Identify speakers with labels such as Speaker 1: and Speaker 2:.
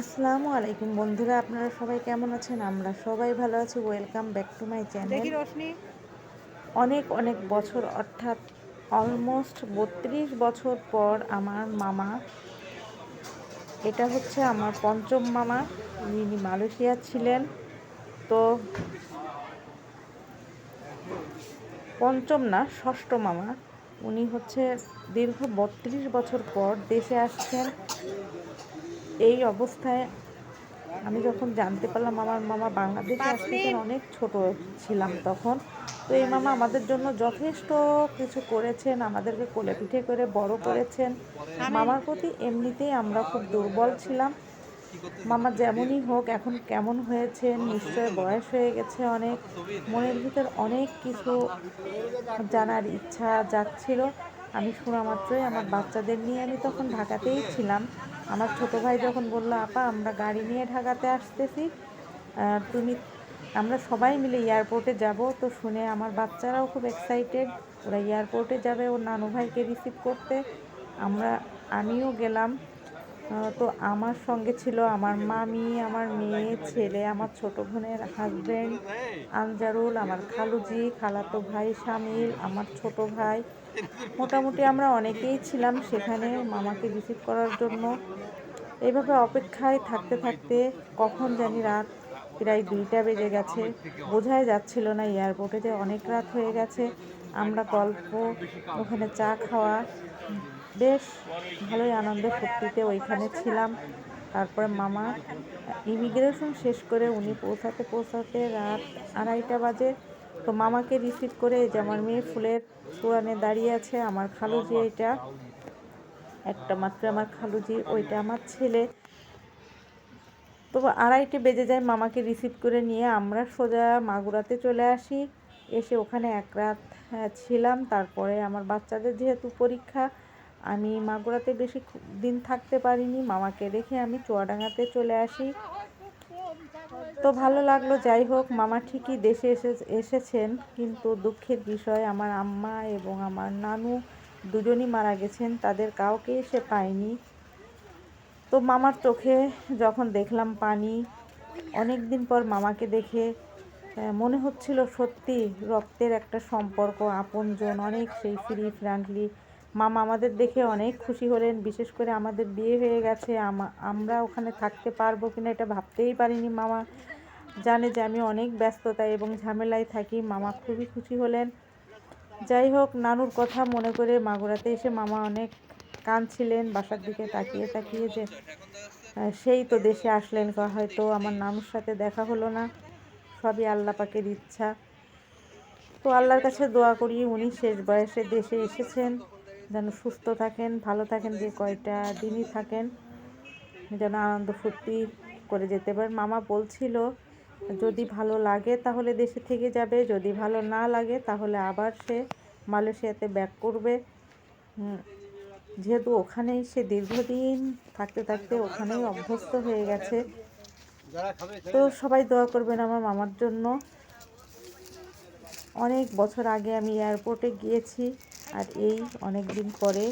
Speaker 1: আসসালামু আলাইকুম বন্ধুরা আপনারা সবাই কেমন আছেন? আমরা সবাই ভালো আছি। Welcome back to my channel
Speaker 2: দেখি রোশনি।
Speaker 1: অনেক অনেক বছর অর্থাৎ অলমোস্ট বত্রিশ বছর পর আমার মামা এটা হচ্ছে আমার পঞ্চম মামা যিনি মালয়েশিয়া ছিলেন। তো পঞ্চম না ষষ্ঠ মামা উনি হচ্ছে দীর্ঘ বত্রিশ বছর পর দেশে আসছেন। এই অবস্থায় আমি যখন জানতে পারলাম আমার মামা বাংলাদেশে আসতেছেন অনেক ছোট ছিলাম তখন তো এই মামা আমাদের জন্য যথেষ্ট কিছু করেছেন আমাদেরকে কোলে পিঠে করে বড় করেছেন। মামার প্রতি এমনিতেই আমরা খুব দুর্বল ছিলাম। মামা যেমনই হোক এখন কেমন হয়েছে নিশ্চয় বয়স হয়ে গেছে অনেক। মনের ভিতর অনেক কিছু জানার ইচ্ছা যাচ্ছিল আমি শোনা মাত্রই আমার বাচ্চাদের নিয়ে আমি তখন ঢাকাতেই ছিলাম। আমার ছোট ভাই যখন বলল, আপা, আমরা গাড়ি নিয়ে ঢাকাতে আসতেছি তুমি, আমরা সবাই মিলে এয়ারপোর্টে যাব। তো শুনে আমার বাচ্চারাও খুব এক্সাইটেড ওরা এয়ারপোর্টে যাবে, ওর নানু ভাইকে রিসিভ করতে। আমরা, আমিও গেলাম। তো আমার সঙ্গে ছিল আমার মামি, আমার মেয়ে, ছেলে, আমার ছোট বোনের হাজব্যান্ড আনজারুল, আমার খালুজি, খালাতো ভাই, শামিল, আমার ছোট ভাই। মোটামুটি আমরা অনেকেই ছিলাম সেখানে মামাকে রিসিভ করার জন্য। এইভাবে অপেক্ষায় থাকতে থাকতে কখন জানি রাত প্রায় দুইটা বেজে গেছে। বোঝাই যাচ্ছিল না এয়ারপোর্টে যে অনেক রাত হয়ে গেছে। আমরা গল্প, ওখানে চা খাওয়া বেশ ভালোই আনন্দ ফুর্তিতে ওইখানে ছিলাম। তারপরে মামা ইমিগ্রেশন শেষ করে উনি পৌঁছাতে পৌঁছাতে রাত আড়াইটা বাজে। তো মামাকে রিসিভ করে যে আমার মেয়ে ফুলের তোয়ানে দাঁড়িয়ে আছে, আমার খালুজি এটা একটা মাত্র আমার খালুজি, ওইটা আমার ছেলে। তো আড়াইটে বেজে যায়, মামাকে রিসিভ করে নিয়ে আমরা সোজা মাগুরাতে চলে আসি। এসে ওখানে এক রাত ছিলাম। তারপরে আমার বাচ্চাদের যেহেতু পরীক্ষা আমি মাগুরাতে বেশি দিন থাকতে পারিনি। মামাকে রেখে আমি চুয়াডাঙ্গাতে চলে আসি। তো ভালো লাগল, যাই হোক, মামা ঠিকই দেশে এসে এসেছেন, কিন্তু দুঃখের বিষয়, আমার আম্মা এবং আমার নানু দুজনই মারা গেছেন, তাদের কাউকে সে পায়নি। তো মামার চোখে যখন দেখলাম পানি অনেক দিন পর মামাকে দেখে মনে হচ্ছিল সত্যি রক্তের একটা সম্পর্ক, আপনজন, অনেক সেই ফ্রি ফ্রেন্ডলি মামা আমাদের দেখে অনেক খুশি হলেন, বিশেষ করে আমাদের বিয়ে হয়ে গেছে, আমা- আমরা ওখানে থাকতে পারব কিনা এটা ভাবতেই পারিনি মামা। জানে যে আমি অনেক ব্যস্ততা এবং ঝামেলায় থাকি, মামা খুবই খুশি হলেন। যাই হোক, নানুর কথা মনে করে মাগুরাতে এসে মামা অনেক কাঁদছিলেন, বাসার দিকে তাকিয়ে তাকিয়ে যে সেই তো দেশে আসলেন হয়তো আমার নানুর সাথে দেখা হলো না, সবই আল্লাহ পাকের ইচ্ছা। তো আল্লাহর কাছে দোয়া করি উনি শেষ বয়সে দেশে এসেছেন। যেন সুস্থ থাকেন, ভালো থাকেন, যে কয়টা দিনই থাকেন, যেন আনন্দ ফুর্তি করে যেতে পারেন। মামা বলছিল, যদি ভালো লাগে তাহলে দেশে থেকে যাবে, যদি ভালো না লাগে তাহলে আবার সে মালয়েশিয়াতে ব্যাক করবে। যেহেতু ওখানেই সে দীর্ঘদিন থাকতে থাকতে ওখানেই অভ্যস্ত হয়ে গেছে। তো সবাই দোয়া করবেন আমার মামার জন্য। অনেক বছর আগে আমি এয়ারপোর্টে গিয়েছি। আর এই অনেক দিন পরে